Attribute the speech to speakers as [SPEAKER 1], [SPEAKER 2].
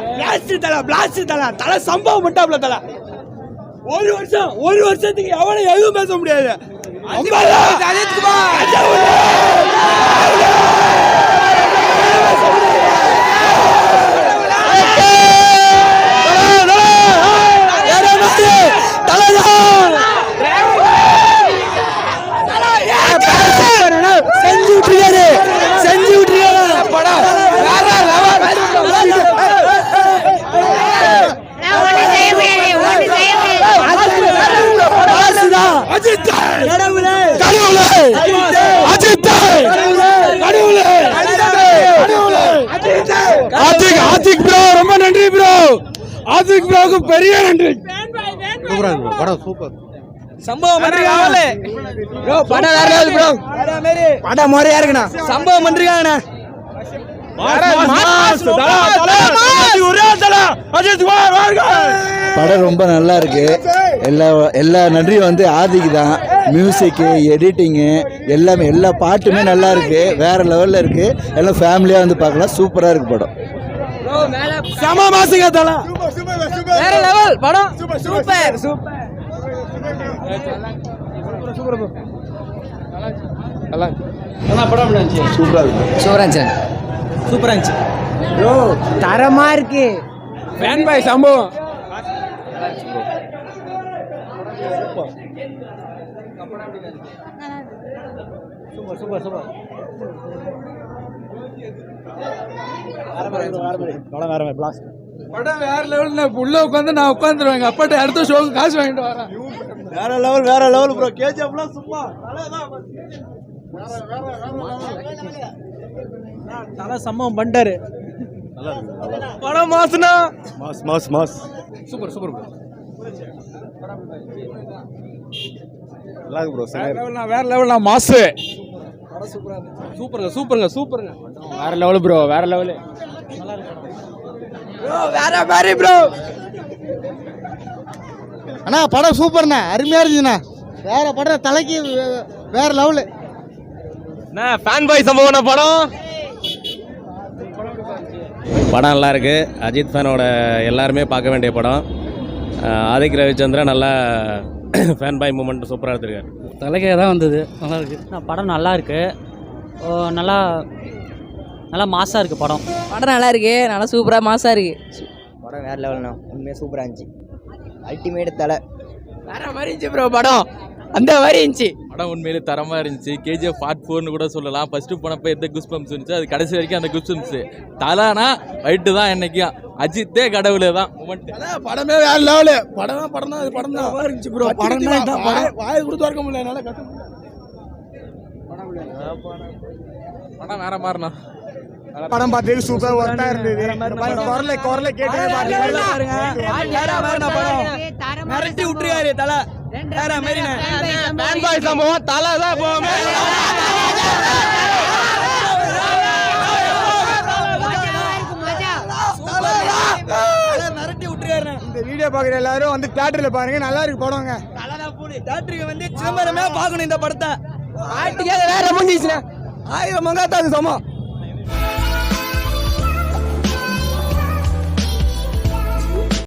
[SPEAKER 1] Blast தலை blast தலை. தலை சம்பவம் மட்டும் தலை. ஒரு வருஷம் ஒரு வருஷத்துக்கு எவனும் எதுவும் பேச முடியாது. செஞ்சு அஜித் கடவுளே! கடவுளே! அஜித் கடவுளே! ஆதிக் ஆதிக் ப்ரோ ரொம்ப நன்றி ப்ரோ ஆதிக் ப்ரோக்கு பெரிய நன்றி. சம்பவம் பண்றாங்க ப்ரோ படம் வேற ப்ரோ படம் முறையா இருக்குண்ணா. சம்பவம் பண்றாங்கண்ணா
[SPEAKER 2] படம் ரொம்ப நல்லா இருக்கு. எல்லா எல்லா நன்றியும் வந்து ஆதிக்கு தான். மியூசிக்கு எடிட்டிங்கு எல்லாமே எல்லா பாட்டுமே நல்லா இருக்கு. வேற லெவல்ல இருக்கு. எல்லாம் ஃபேமிலியாக வந்து பார்க்கலாம். சூப்பராக இருக்கு படம்.
[SPEAKER 1] சம மாசுங்க தல. வேற லெவல் படம். சூப்பர் சூப்பர்
[SPEAKER 3] சூப்பரா இருந்துச்சு?
[SPEAKER 1] சூப்பரா இருந்துச்சு. ப்ரோ தரமா இருக்கு. ஃபேன் பாய் சம்பவம் படம் வேற லெவல்ல உள்ள உட்காந்து நான் உட்காந்துருவேன் எங்க அப்பாட்ட அடுத்த ஷோக்கு காசு வாங்கிட்டு வரேன்.
[SPEAKER 2] வேற லெவல் வேற லெவல் ப்ரோ கேஜிஎஃப்லாம் சும்மா.
[SPEAKER 1] தலை சம்பவம் பண்ணிட்டாரு படம் மாசுனா?
[SPEAKER 2] Mass mass mass
[SPEAKER 1] super super
[SPEAKER 2] நல்லா இருக்கு ப்ரோ
[SPEAKER 1] வேற லெவல்னா வேற லெவல்னா மாசு. சூப்பருங்க சூப்பருங்க சூப்பருங்க. வேற லெவல் ப்ரோ வேற லெவல் வேற மாதிரி ப்ரோ
[SPEAKER 3] அண்ணா படம் சூப்பர்ண்ணா அருமையா இருந்துச்சுண்ணா. வேற படம் தலைக்கு வே- வேற லெவலு
[SPEAKER 1] ஃபேன் பாய் சம்பவம் படம்?
[SPEAKER 4] படம் நல்லா இருக்கு அஜித் ஃபேனோட எல்லாருமே பார்க்க வேண்டிய படம். ஆதிக் ரவிச்சந்திரன் நல்லா ஃபேன் பாய் மூமெண்ட் சூப்பராக எடுத்திருக்காரு.
[SPEAKER 5] தலைக்கே தான் வந்தது. நல்லா இருக்கு படம் நல்லா இருக்கு ஓ, நல்லா நல்லா மாசாக இருக்கு படம்.
[SPEAKER 6] படம் நல்லா இருக்கு நல்லா சூப்பராக மாசா இருக்கு.
[SPEAKER 7] படம் வேற லெவல்ண்ணா உண்மையாக சூப்பராக இருந்துச்சு. அல்டிமேட் தலை.
[SPEAKER 1] வேற மாதிரி இருந்துச்சு ப்ரோ படம். அந்த மாதிரி இருந்துச்சு.
[SPEAKER 8] படம் உண்மையிலே தரமா இருந்துச்சு கேஜிஎஃப் பார்ட் ஃபோர்னு கூட சொல்லலாம் ஃபர்ஸ்ட் போனப்ப எந்த குஸ் பம்ப்ஸ் இருந்துச்சு அது கடைசி வரைக்கும் அந்த குஸ் பம்ப்ஸ் தலானா ரைட்டு தான் என்னைக்கும் அஜித்தே கடவுளே தான்
[SPEAKER 1] படமே வேற லெவலு படம் படம் தான் படம் தான் இருந்துச்சு ப்ரோ படம் தான் வாய் கொடுத்து வரக்க முடியல என்னால கத்த
[SPEAKER 8] படம் வேற மாதிரிண்ணா
[SPEAKER 3] படம் பார்த்தது சூப்பர் ஒர்த்தா இருந்தது குரலை குரலை கேட்டு
[SPEAKER 1] மிரட்டி விட்டுருக்காரு தலை வேற மாதிரி ஃபேன் பாய் சம்பவம் தலை தான் போமே
[SPEAKER 3] வீடியோ பார்க்குற எல்லாரும் வந்து தியேட்டர்ல பாருங்க நல்லா இருக்கு படங்க.
[SPEAKER 1] தேட்டருக்கு வந்து சிதம்பரமே பார்க்கணும் இந்த படத்தை. ஆட்டுக்கே வேற முடிஞ்சிச்சுண்ணே ஆயிரம் மங்காத்தாது சமம்.